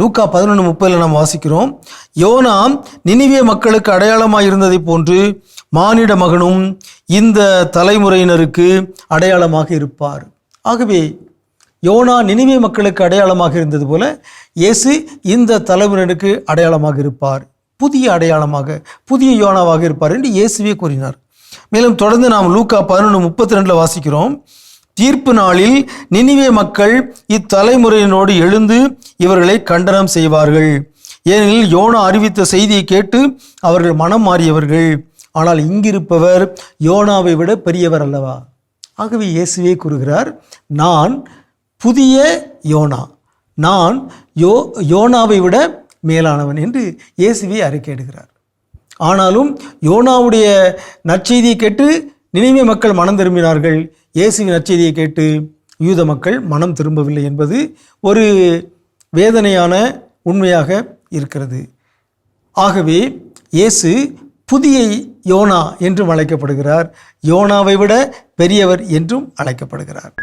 லூக்கா பதினொன்று முப்பதில் நாம் வாசிக்கிறோம். யோனா நினிவே மக்களுக்கு அடையாளமாக இருந்ததை போன்று மானிட மகனும் இந்த தலைமுறையினருக்கு அடையாளமாக இருப்பார். ஆகவே யோனா நினிவே மக்களுக்கு அடையாளமாக இருந்தது போல இயேசு இந்த தலைமுறையினருக்கு அடையாளமாக இருப்பார். புதிய அடையாளமாக புதிய யோனாவாக இருப்பார் என்று இயேசுவே கூறினார். மேலும் தொடர்ந்து நாம் லூக்கா பதினொன்று முப்பத்தி ரெண்டில் வாசிக்கிறோம். தீர்ப்பு நாளில் நினிவே மக்கள் இத்தலைமுறையினோடு எழுந்து இவர்களை கண்டனம் செய்வார்கள். ஏனெனில் யோனா அறிவித்த செய்தியை கேட்டு அவர்கள் மனம் மாறியவர்கள். ஆனால் இங்கிருப்பவர் யோனாவை விட பெரியவர் அல்லவா? ஆகவே இயேசுவே கூறுகிறார் நான் புதிய யோனா நான் யோ யோனாவை விட மேலானவன் என்று இயேசுவே அறிக்கையிடுகிறார். ஆனாலும் யோனாவுடைய நற்செய்தியை கேட்டு நினைவே மக்கள் மனம் திரும்பினார்கள். இயேசுவின் நற்செய்தியை கேட்டு யூத மக்கள் மனம் திரும்பவில்லை என்பது ஒரு வேதனையான உண்மையாக இருக்கிறது. ஆகவே இயேசு புதிய யோனா என்றும் அழைக்கப்படுகிறார். யோனாவை விட பெரியவர் என்றும் அழைக்கப்படுகிறார்.